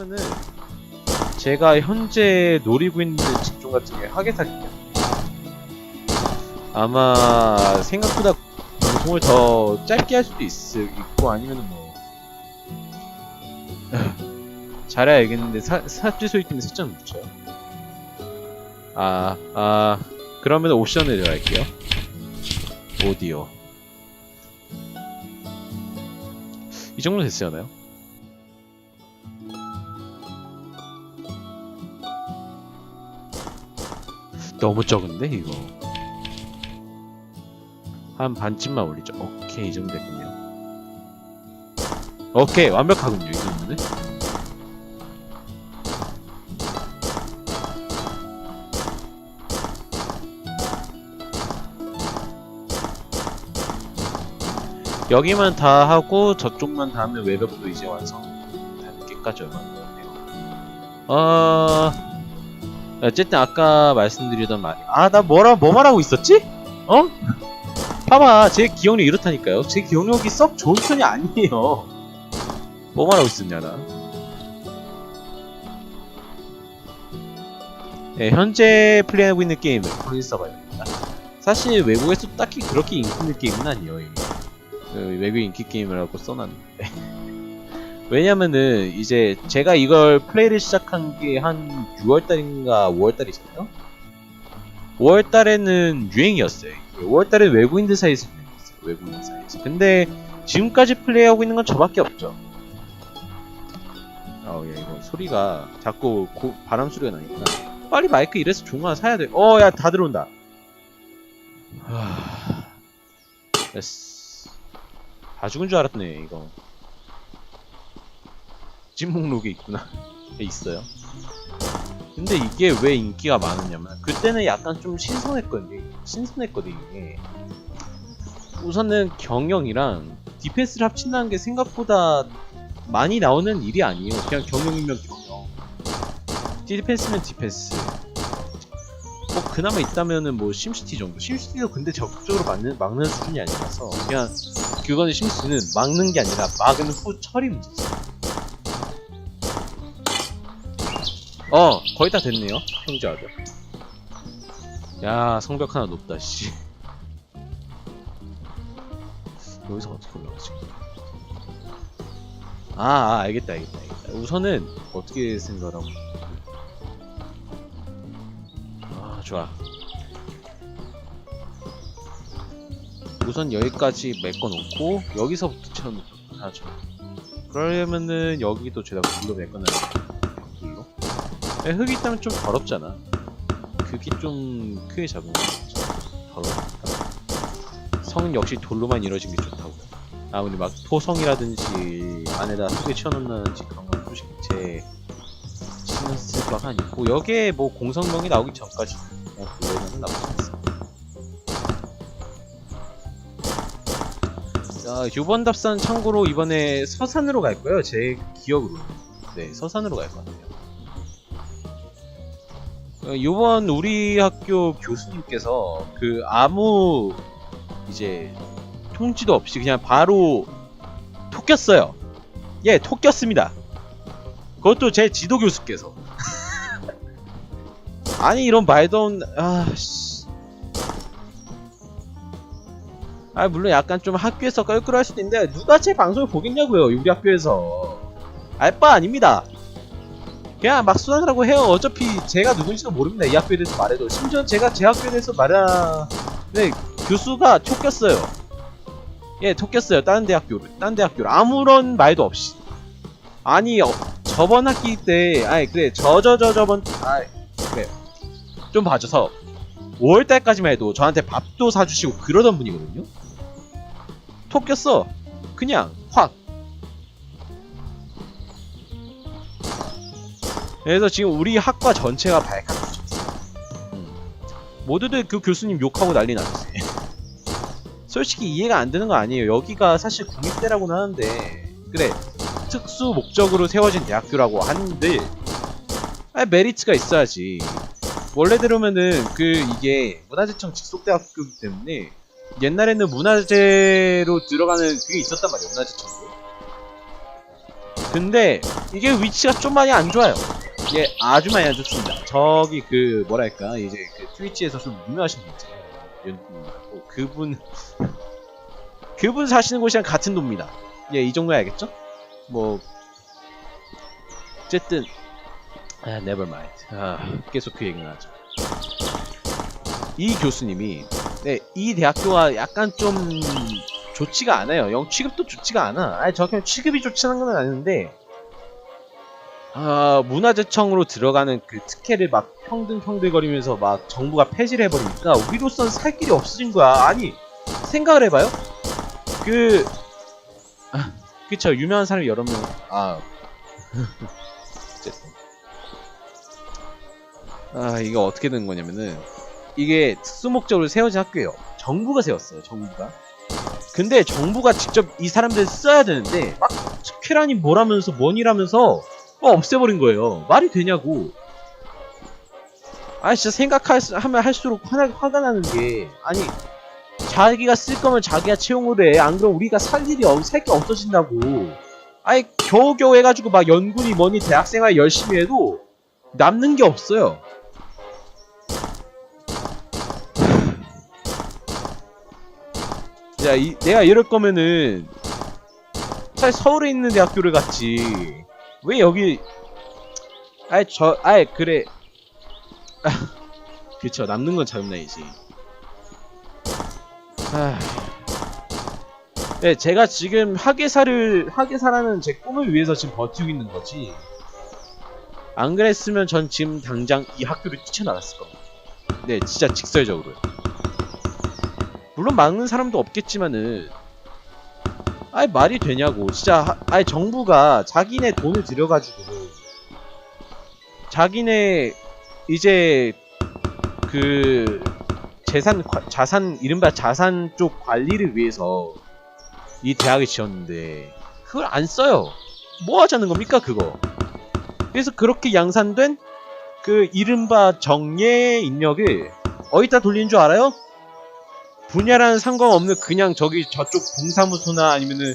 그러면은 제가 현재 노리고 있는 직종 같은 게 하계사기냐 아마 생각보다 방송을 더 짧게 할 수도 있, 있고 아니면은 뭐 잘해야 알겠는데 사, 사주 소리 때문에 못 쳐요. 아, 아 그러면 옵션을 들어갈게요. 오디오. 이 정도 됐어요 너무 적은데 이거. 한 반쯤만 올리죠. 오케이 이 정도 됐군요. 오케이 완벽하군요 이 정도는. 여기만 다 하고 저쪽만 다 하면 외벽도 이제 완성. 단계까지 얼마 안 남았네요. 어... 어쨌든 아까 말씀드리던 말이 아나 뭐라 뭐 말하고 있었지? 어? 봐봐 제 기억력 이렇다니까요 제 기억력이 썩 좋은 편이 아니에요 뭐 말하고 있었냐 나 네, 현재 플레이하고 있는 게임은 프린서바입니다 사실 외국에서 딱히 그렇게 인기 있는 게임은 아니에요 이게. 그 외국 인기 게임이라고 써놨는데 왜냐면은 이제 제가 이걸 플레이를 시작한 게 한 6월달인가 5월달이잖아요? 5월달에는 유행이었어요. 5월달에 외국인들 사이에서 유행했어요 외국인들 사이에서. 근데 지금까지 플레이하고 있는 건 저밖에 없죠. 아우 야 이거 소리가 자꾸 고, 바람 소리가 나니까. 빨리 마이크 이래서 좋은 거 하나 사야 돼 어 야 다 들어온다. 하... 됐어. 다 죽은 줄 알았네 이거 찐목록에 있구나. 있어요. 근데 이게 왜 인기가 많았냐면 그때는 약간 좀 신선했거든요 신선했거든요 우선은 경영이랑 디펜스를 합친다는 게 생각보다 많이 나오는 일이 아니에요. 그냥 경영이면 경영. 디펜스면 디펜스. 뭐 그나마 있다면은 뭐 심시티 정도. 심시티도 근데 적극적으로 막는, 막는 수준이 아니라서 그냥 그거는 심시티는 막는 게 아니라 막은 후 처리 문제지 어 거의 다 됐네요. 형제아들 야 성벽 하나 높다 씨. 여기서 어떻게 올라가지? 아, 아 알겠다 알겠다 알겠다. 우선은 어떻게 생각하고? 아 좋아. 우선 여기까지 메꿔 놓고 여기서부터 채워놓도록 하죠. 그러려면은 여기도 죄다 불로 메꿔놔야 돼 흙이 있다면 좀 더럽잖아. 그게 좀 크게 잡으면 더러우니까. 성은 역시 돌로만 이루어진 게 좋다고. 아 근데 막 토성이라든지 안에다 흙을 치워놓는지 그런 건 솔직히 제 신경 쓸 바가 아니고 여기에 뭐 공성명이 나오기 전까지 그냥 그거는 나쁘지 않습니다. 자 이번 답산 참고로 이번에 서산으로 갈 거예요. 제 기억으로. 네 서산으로 갈 것 같아요. 어, 요번 우리 학교 교수님께서 그 아무 이제 통지도 없이 그냥 바로 톡 꼈어요. 예, 톡 꼈습니다. 그것도 제 지도 교수께서. 아니 이런 말도 아 씨. 아 물론 약간 좀 학교에서 껄끄러할 수도 있는데 누가 제 방송을 보겠냐고요 우리 학교에서 알바 아닙니다 그냥 막 수단이라고 해요. 어차피 제가 누군지도 모릅니다. 이 학교에 대해서 말해도. 심지어 제가 제 학교에 대해서 말하... 네, 교수가 톡꼈어요. 예, 톡꼈어요. 다른 대학교를. 다른 대학교를. 아무런 말도 없이. 아니, 어, 저번 학기 때, 아니, 그래, 저, 저, 저, 저번, 아이, 그래. 좀 봐줘서. 5월달까지만 해도 저한테 밥도 사주시고 그러던 분이거든요? 톡 꼈어. 그냥, 그래서 지금 우리 학과 전체가 발칵. 음. 모두들 그 교수님 욕하고 난리 났어요. 솔직히 이해가 안 되는 거 아니에요. 여기가 사실 국립대라고는 하는데 그래 특수 목적으로 세워진 대학교라고 하는데 아 메리트가 있어야지. 원래대로면은 그 이게 문화재청 직속대학교이기 때문에 옛날에는 문화재로 들어가는 그게 있었단 말이에요. 문화재청도. 근데 이게 위치가 좀 많이 안 좋아요. 이게 아주 많이 안 좋습니다. 저기 그 뭐랄까 이제 그 트위치에서 좀 유명하신 분 있잖아요. 그분 그분 사시는 곳이랑 같은 도입니다. 예, 이 정도 알겠죠? 뭐 어쨌든 아, never mind. 아, 계속 그 얘기는 하죠. 이 교수님이 네, 이 대학교가 약간 좀 좋지가 않아요. 영 취급도 좋지가 않아. 아니 저 그냥 취급이 좋지 않은 건 아닌데 아 문화재청으로 들어가는 그 특혜를 막 평등평등거리면서 막 정부가 폐지를 해버리니까 우리로서는 살 길이 없어진 거야. 아니 생각을 해봐요. 그 아, 그쵸 유명한 사람이 여러 명 아 어쨌든 아 이거 어떻게 된 거냐면은 이게 특수 목적으로 세워진 학교예요. 정부가 세웠어요. 정부가. 근데 정부가 직접 이 사람들 써야 되는데 막 특혜라니 뭐라면서 뭐니라면서 막 없애버린 거예요. 말이 되냐고. 아 진짜 생각하면 할수록 화, 화가 나는 게 아니 자기가 쓸 거면 자기가 채용을 해. 안 그럼 우리가 살 일이 없, 살게 없어진다고. 아니 겨우겨우 해가지고 막 연구니 뭐니 대학생활 열심히 해도 남는 게 없어요. 야, 이, 내가 이럴 거면은 차라리 서울에 있는 대학교를 갔지. 왜 여기? 아예 저, 아예 그래. 아, 그쵸 남는 건 자금난이지. 아, 네, 제가 지금 학예사를 학예사라는 제 꿈을 위해서 지금 버티고 있는 거지. 안 그랬으면 전 지금 당장 이 학교를 뛰쳐나갔을 겁니다. 네, 진짜 직설적으로요. 물론 막는 사람도 없겠지만은 아예 말이 되냐고. 진짜 하- 아예 정부가 자기네 돈을 들여가지고 자기네 이제 그 재산 과- 자산 이른바 자산 쪽 관리를 위해서 이 대학을 지었는데 그걸 안 써요. 뭐 하자는 겁니까 그거? 그래서 그렇게 양산된 그 이른바 정예 인력을 어디다 돌리는 줄 알아요? 분야랑 상관없는 그냥 저기 저쪽 동사무소나 아니면은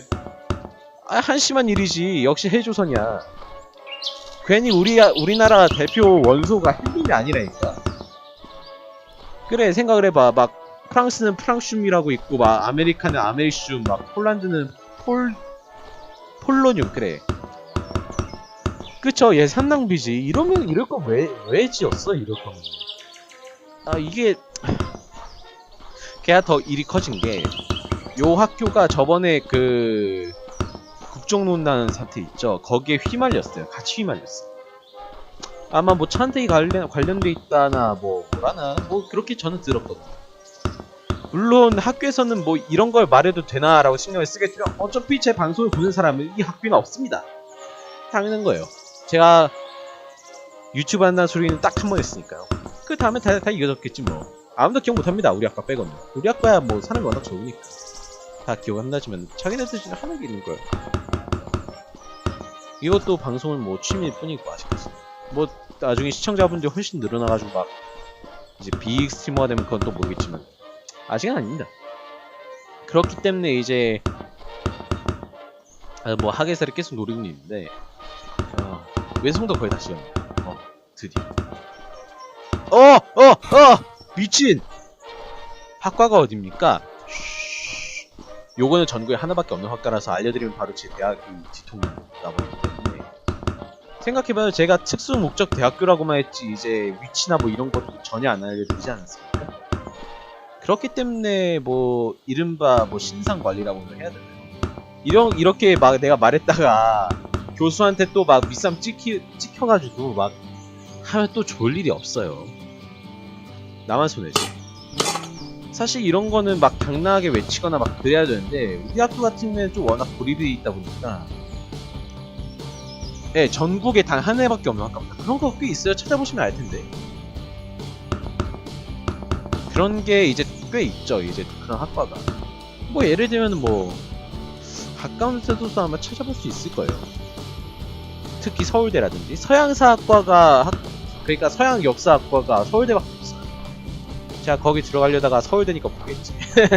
아, 한심한 일이지. 역시 해조선이야. 괜히 우리 우리나라 대표 원소가 헬림이 아니라니까. 그래 생각을 해봐. 막 프랑스는 프랑슘이라고 있고 막 아메리카는 아메리슘 막 폴란드는 폴 폴로늄 그래. 그쵸? 예산 낭비지. 이러면 이럴 거왜왜 지었어? 이럴 거면. 아 이게 걔가 더 일이 커진 게 요 학교가 저번에 그 국정농단 사태 있죠? 거기에 휘말렸어요. 같이 휘말렸어 아마 뭐 차한테 관련 관련돼 있다나 뭐 뭐라나? 뭐 그렇게 저는 들었거든요. 물론 학교에서는 뭐 이런 걸 말해도 되나라고 신경을 쓰겠지만 어차피 제 방송을 보는 사람은 이 학교는 없습니다. 당연한 거예요. 제가 유튜브 한다는 소리는 딱 한 번 했으니까요. 그 다음에 다, 다 이겨졌겠지 뭐 아무도 기억 못합니다. 우리 아까 빼고는. 우리 아빠야 뭐 사람이 워낙 적으니까 다 기억 안 나지만 자기네들 진짜 하는 게 있는 거야. 이것도 방송은 뭐 취미일 뿐이고 아시겠어요. 뭐 나중에 시청자분들이 훨씬 늘어나가지고 막 이제 비익 스트리머가 되면 그건 또 모르겠지만 아직은 아닙니다. 그렇기 때문에 이제 아, 뭐 학예사를 계속 노리고 있는데 어, 외성도 거의 다 지었네. 어 드디어. 어! 어! 어! 미친! 학과가 어딥니까? 쉬. 요거는 전국에 하나밖에 없는 학과라서 알려드리면 바로 제 대학이 뒤통 나버리기 때문에 생각해봐요 제가 특수 목적 대학교라고만 했지 이제 위치나 뭐 이런 것도 전혀 안 알려드리지 않았습니까? 그렇기 때문에 뭐 이른바 뭐 신상 관리라고 해야 되나요? 이런 이렇게 막 내가 말했다가 교수한테 또 막 윗삼 찍히, 찍혀가지고 막 하면 또 좋을 일이 없어요. 나만 손해지. 사실 이런 거는 막 당당하게 외치거나 막 그래야 되는데 우리 학교 같은 경우에는 좀 워낙 고립이 있다 보니까 네, 전국에 단 한 해밖에 없는 학과입니다. 그런 거 꽤 있어요. 찾아보시면 알 텐데. 그런 게 이제 꽤 있죠. 이제 그런 학과가. 뭐 예를 들면 뭐 가까운 데서도 아마 찾아볼 수 있을 거예요. 특히 서울대라든지 서양사학과가 학, 그러니까 서양 역사학과가 서울대밖에. 제가 거기 들어가려다가 서울대니까 보겠지.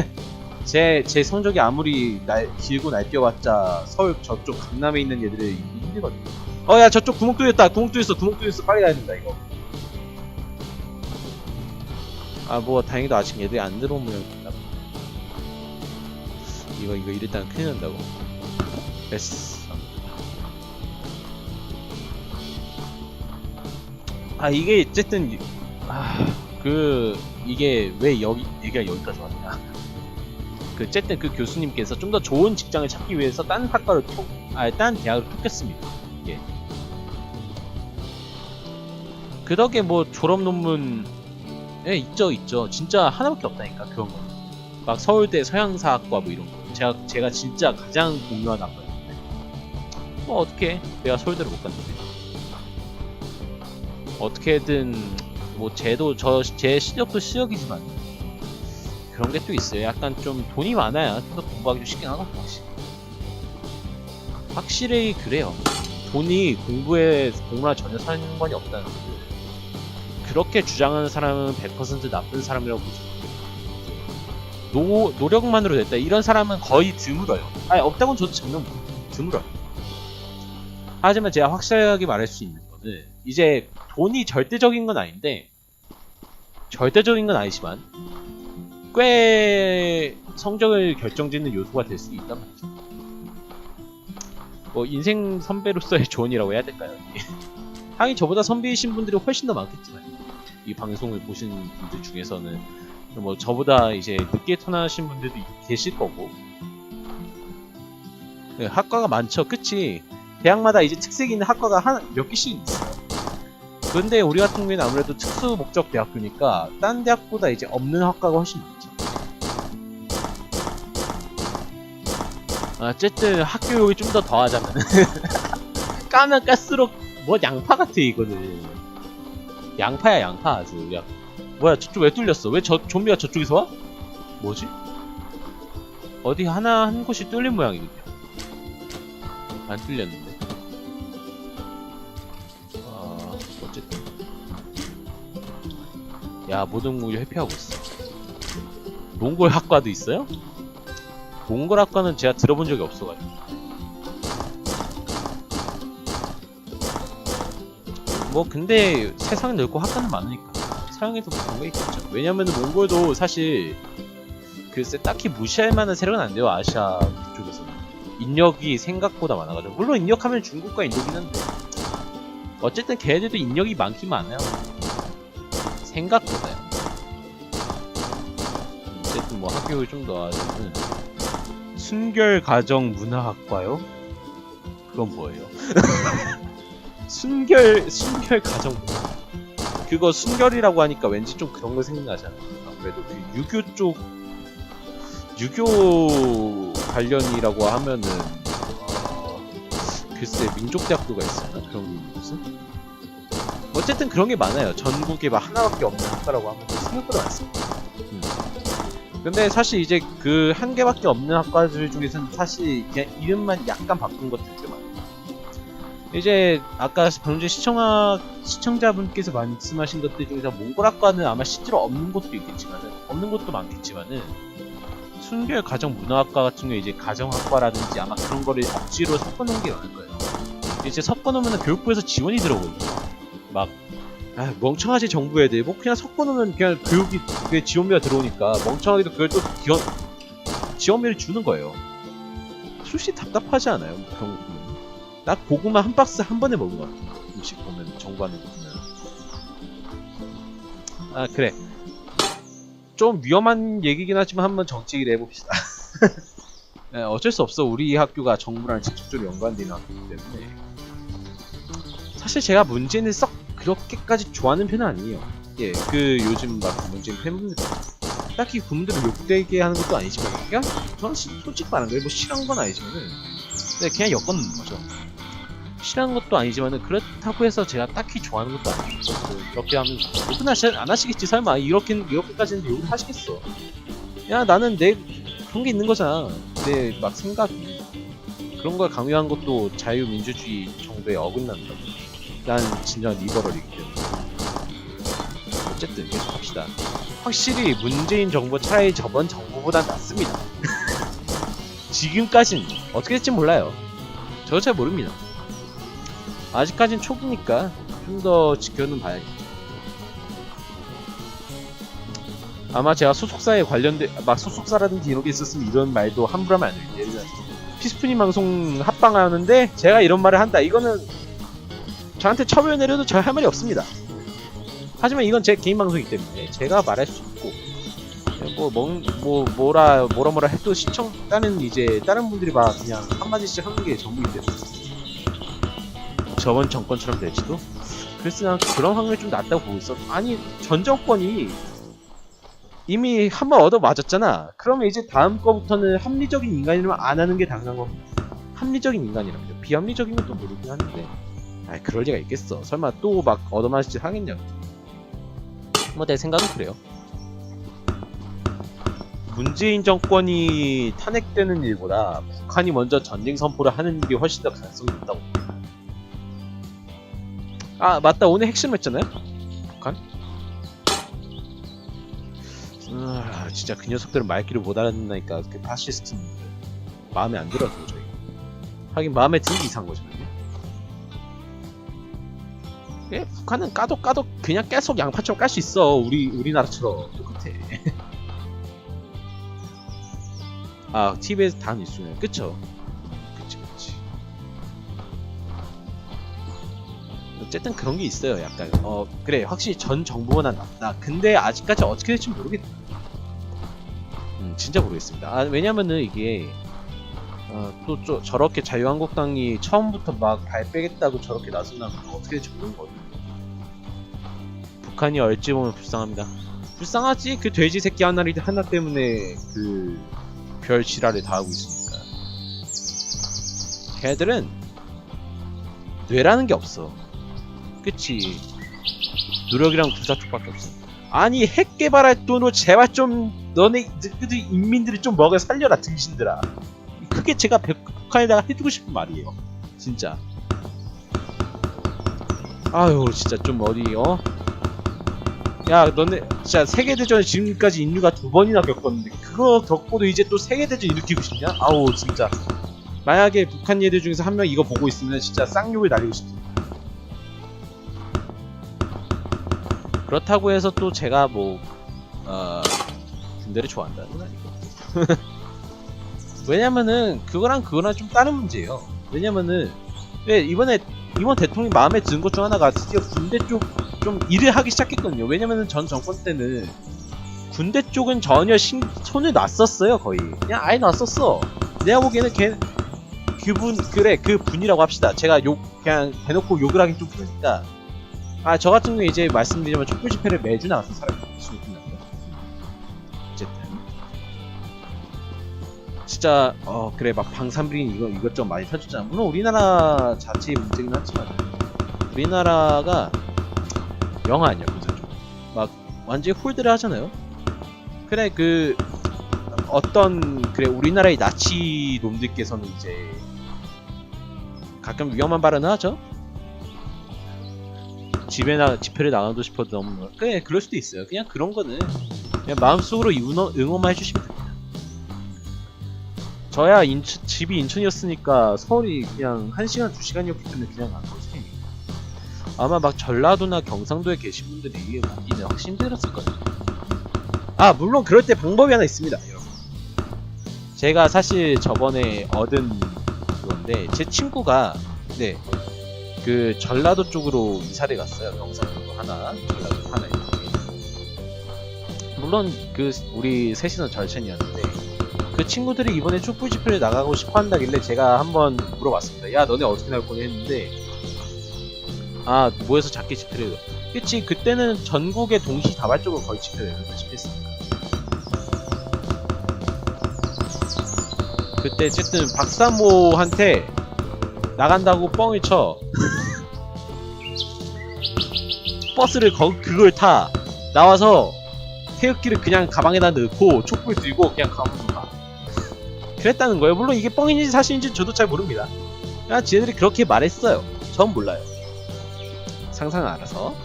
제, 제 성적이 아무리 날, 길고 날뛰어봤자 서울 저쪽 강남에 있는 애들을 힘들거든요. 어, 야, 저쪽 구멍 뚫렸다. 구멍 뚫렸어. 구멍 뚫렸어. 빨리 가야 된다, 이거. 아, 뭐, 다행히도 아직 얘들이 안 들어온 모양이다. 이거, 이거 이랬다가 큰일 난다고. 됐어. 아, 이게 어쨌든, 이- 아, 그, 이게 왜 여기, 얘기가 여기까지 왔냐. 그, 어쨌든 그 교수님께서 좀 더 좋은 직장을 찾기 위해서 딴 학과를 톡, 아, 딴 대학을 톡했습니다. 예. 그 덕에 뭐 졸업 논문, 예, 있죠, 있죠. 진짜 하나밖에 없다니까, 그런 거. 막 서울대 서양사학과 뭐 이런 거. 제가, 제가 진짜 가장 공유한 학과였는데. 뭐, 어떻게, 내가 서울대를 못 갔는데. 어떻게든, 뭐, 쟤도, 저, 제 실력도 실력이지만, 그런 게 또 있어요. 약간 좀 돈이 많아야 좀 더 공부하기 좀 쉽긴 하거든요. 확실히. 확실히 그래요. 돈이 공부에 공부랑 전혀 상관이 없다는 거. 그렇게 주장하는 사람은 100% 나쁜 사람이라고 보죠. 노, 노력만으로 됐다. 이런 사람은 거의 드물어요. 아니, 없다고는 저도 못 드물어요. 하지만 제가 확실하게 말할 수 있는 거는, 이제 돈이 절대적인 건 아닌데, 절대적인 건 아니지만, 꽤 성적을 결정짓는 요소가 될 수 있단 말이죠. 뭐 인생 선배로서의 조언이라고 해야 될까요? 하긴 저보다 선배이신 분들이 훨씬 더 많겠지만 이 방송을 보신 분들 중에서는 뭐 저보다 이제 늦게 태어나신 분들도 계실 거고 네, 학과가 많죠. 그치? 대학마다 이제 특색이 있는 학과가 한 몇 개씩 있어요. 그런데 우리 같은 경우에는 아무래도 특수 목적 대학교니까 딴 대학보다 이제 없는 학과가 훨씬 많죠. 어쨌든 학교 욕이 좀 더 더하자면 까면 깔수록 뭐 양파 같아 이거는 양파야 양파 아주 야 뭐야 저쪽 왜 뚫렸어 왜 저 좀비가 저쪽에서 와? 뭐지? 어디 하나 한 곳이 뚫린 모양이군요 안 뚫렸는데 야 모든 공유 회피하고 있어 몽골 학과도 있어요? 몽골 학과는 제가 들어본 적이 없어가지고. 뭐 근데 세상 넓고 학과는 많으니까 사용해도 뭐 그런 게 있겠죠. 왜냐면은 몽골도 사실 글쎄 딱히 무시할 만한 세력은 안 돼요 아시아 쪽에서 인력이 생각보다 많아가지고 물론 인력하면 중국과 인도긴 한데 어쨌든 걔네들도 인력이 많긴 많아요. 생각보다요. 어쨌든 뭐 학교를 좀더 하자면 순결 가정 문화학과요? 그건 뭐예요? 순결 순결 가정 문화. 그거 순결이라고 하니까 왠지 좀 그런 거 생각나잖아요. 아무래도 그 유교 쪽 유교 관련이라고 하면은 어, 글쎄 민족대학교가 있었나 그런 게 무슨? 어쨌든 그런 게 많아요. 전국에 막 하나밖에 없는 학과라고 하면 생각보다 많습니다. 음. 근데 사실 이제 그 한 개밖에 없는 학과들 중에서는 사실 그냥 이름만 약간 바꾼 것들이 좀 많아요. 이제 아까 방금 전에 시청하, 시청자분께서 말씀하신 것들 중에서 몽골학과는 아마 실제로 없는 곳도 있겠지만은 없는 곳도 많겠지만은 순결 가정 문화학과 같은 경우 이제 가정학과라든지 아마 그런 거를 억지로 섞어놓은 게 많을 거예요. 이제 섞어놓으면 교육부에서 지원이 들어오거든요. 막 아, 멍청하지 정부 애들 뭐 그냥 섞어놓으면 그냥 교육이 그게 지원비가 들어오니까 멍청하게도 그걸 또 지원 지원비를 주는 거예요. 솔직히 답답하지 않아요? 뭐 그런. 나 고구마 한 박스 한 번에 먹은 것 같아. 음식 보면 정부 하는 거 보면. 아 그래. 좀 위험한 얘기긴 하지만 한번 정치 얘기를 해봅시다. 네, 어쩔 수 없어. 우리 학교가 정부랑 직접적으로 연관되는 학교이기 때문에. 사실 제가 문재인을 썩 그렇게까지 좋아하는 편은 아니에요. 예, 그 요즘 막 문재인 팬분들 딱히 그분들을 욕되게 하는 것도 아니지만 그냥 저는 시- 솔직히 말하는 거예요. 뭐 싫어한 건 아니지만은 네, 그냥 엮어놓는 거죠. 싫어한 것도 아니지만은 그렇다고 해서 제가 딱히 좋아하는 것도 아니고 그 그렇게 하면 욕은 하시, 안 하시겠지 설마 이렇게 이렇게까지는 욕을 하시겠어. 야 나는 내 그런 게 있는 거잖아. 내 막 생각이 그런 걸 강요한 것도 자유민주주의 정도에 어긋난다. 난 진정한 리버럴 이기 때문에. 어쨌든 계속 합시다. 확실히 문재인 정부 차라리 저번 정부보다 낫습니다. 지금까진 어떻게 될지 몰라요. 저도 잘 모릅니다. 아직까진 초기니까 좀 더 지켜는 봐야겠죠. 아마 제가 소속사에 관련된 막 소속사라든지 이런 게 있었으면 이런 말도 함부로 하면 안 돼요. 예를 들어 피스프니 방송 합방하는데 제가 이런 말을 한다. 이거는 저한테 처벌 내려도 저 할 말이 없습니다. 하지만 이건 제 개인 방송이기 때문에 제가 말할 수 있고 뭐, 뭐, 뭐 뭐라 뭐라 뭐라 해도 시청 다른 이제 다른 분들이 막 그냥 한 마디씩 하는 게 전부인데 저번 정권처럼 될지도 그래서 난 그런 확률이 좀 낮다고 보고 있어. 아니 전 정권이 이미 한 번 얻어 맞았잖아. 그러면 이제 다음 거부터는 합리적인 인간이라면 안 하는 게 당연한 겁니다. 합리적인 인간이라면 비합리적인 것도 모르긴 하는데 아 그럴 리가 있겠어. 설마 또 막 얻어맞을 짓 하겠냐고. 뭐내 생각은 그래요. 문재인 정권이 탄핵되는 일보다 북한이 먼저 전쟁 선포를 하는 일이 훨씬 더 가능성이 있다고. 아 맞다 오늘 핵심 했잖아요. 북한. 아 진짜 그 녀석들은 말귀를 못 알아듣나니까 그 파시스트 마음에 안 들어 도저히. 하긴 마음에 들기 이상한 거잖아요. 예, 북한은 까도 까도 그냥 계속 양파처럼 깔 수 있어. 우리 우리나라처럼 똑같아. 아, TV에서 다 뉴스네. 그쵸? 그치, 그치. 어쨌든 그런 게 있어요. 약간 어 그래 확실히 전 정부보다 낫다. 근데 아직까지 어떻게 될지 모르겠다. 음 진짜 모르겠습니다. 아 왜냐면은 이게 어, 또 저, 저렇게 자유한국당이 처음부터 막 발 빼겠다고 저렇게 나서면 어떻게 될지 모르는 거예요. 북한이 얼지 보면 불쌍합니다. 불쌍하지 그 돼지 새끼 하나리 하나 때문에 그 별 지랄을 다 하고 있으니까. 걔들은 뇌라는 게 없어. 그치. 노력이랑 부사촉밖에 없어. 아니 핵 개발할 돈으로 제발 좀 너네 너희들 인민들을 좀 먹여 살려라 등신들아. 그게 제가 북한에다가 해주고 싶은 말이에요. 진짜. 아유 진짜 좀 어디 어? 야 너네 진짜 세계대전 지금까지 인류가 두 번이나 겪었는데 그거 겪고도 이제 또 세계대전 일으키고 싶냐? 아우 진짜. 만약에 북한 얘들 중에서 한 명 이거 보고 있으면 진짜 쌍욕을 날리고 싶습니다. 그렇다고 해서 또 제가 뭐 어, 군대를 좋아한다는 건 아니고. 왜냐면은 그거랑 그거랑 좀 다른 문제예요. 왜냐면은 왜 이번에 이번 대통령이 마음에 든것중 하나가 드디어 군대 쪽 좀 일을 하기 시작했거든요. 왜냐면은 전 정권 때는 군대 쪽은 전혀 신, 손을 놨었어요, 거의. 그냥 아예 놨었어. 내가 보기에는 걔, 그분, 그래, 그 분이라고 합시다. 제가 욕, 그냥 대놓고 욕을 하긴 좀 그러니까. 아, 저 같은 경우에 이제 말씀드리자면 촛불 집회를 매주 나왔어, 사람이. 수는 끝났고. 어쨌든. 진짜, 어, 그래, 막 방산비린 이거, 이것저것 많이 사줬잖아. 물론 우리나라 자체의 문제긴 하지만, 우리나라가 영 아니야 군사적 막 완전히 홀드를 하잖아요. 그래 그 어떤 그래 우리나라의 나치 놈들께서는 이제 가끔 위험한 발언을 하죠. 집에 나 집회를 나가도 싶어도 너무 그래 그럴 수도 있어요. 그냥 그런 거는 그냥 마음속으로 응원, 응원만 해주시면 됩니다. 저야 인천, 집이 인천이었으니까 서울이 그냥 1시간 2시간이었기 때문에 그냥 간 거지 아마 막 전라도나 경상도에 계신 분들이 오기는 확실히 힘들었을 거예요. 아 물론 그럴 때 방법이 하나 있습니다, 여러분. 제가 사실 저번에 얻은 그건데 제 친구가 네 그 전라도 쪽으로 이사를 갔어요. 경상도 하나, 전라도 하나 이렇게. 물론 그 우리 셋이는 절친이었는데 그 친구들이 이번에 촛불 집회를 나가고 싶어 한다길래 제가 한번 물어봤습니다. 야 너네 어떻게 나올 거니 했는데 아 모여서 작게 집회를 그치 그때는 전국에 동시다발적으로 거의 집회를 집했으니까. 그때 어쨌든 박사모한테 나간다고 뻥을 쳐. 버스를 거, 그걸 타. 나와서 태극기를 그냥 가방에다 넣고 촛불 들고 그냥 가면 가 그랬다는 거예요. 물론 이게 뻥인지 사실인지 저도 잘 모릅니다. 그냥 지네들이 그렇게 말했어요. 전 몰라요 상상 알아서.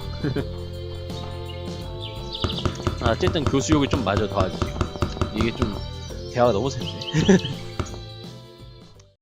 아, 어쨌든 교수욕을 좀 마저 더하지 이게 좀 대화가 너무 센데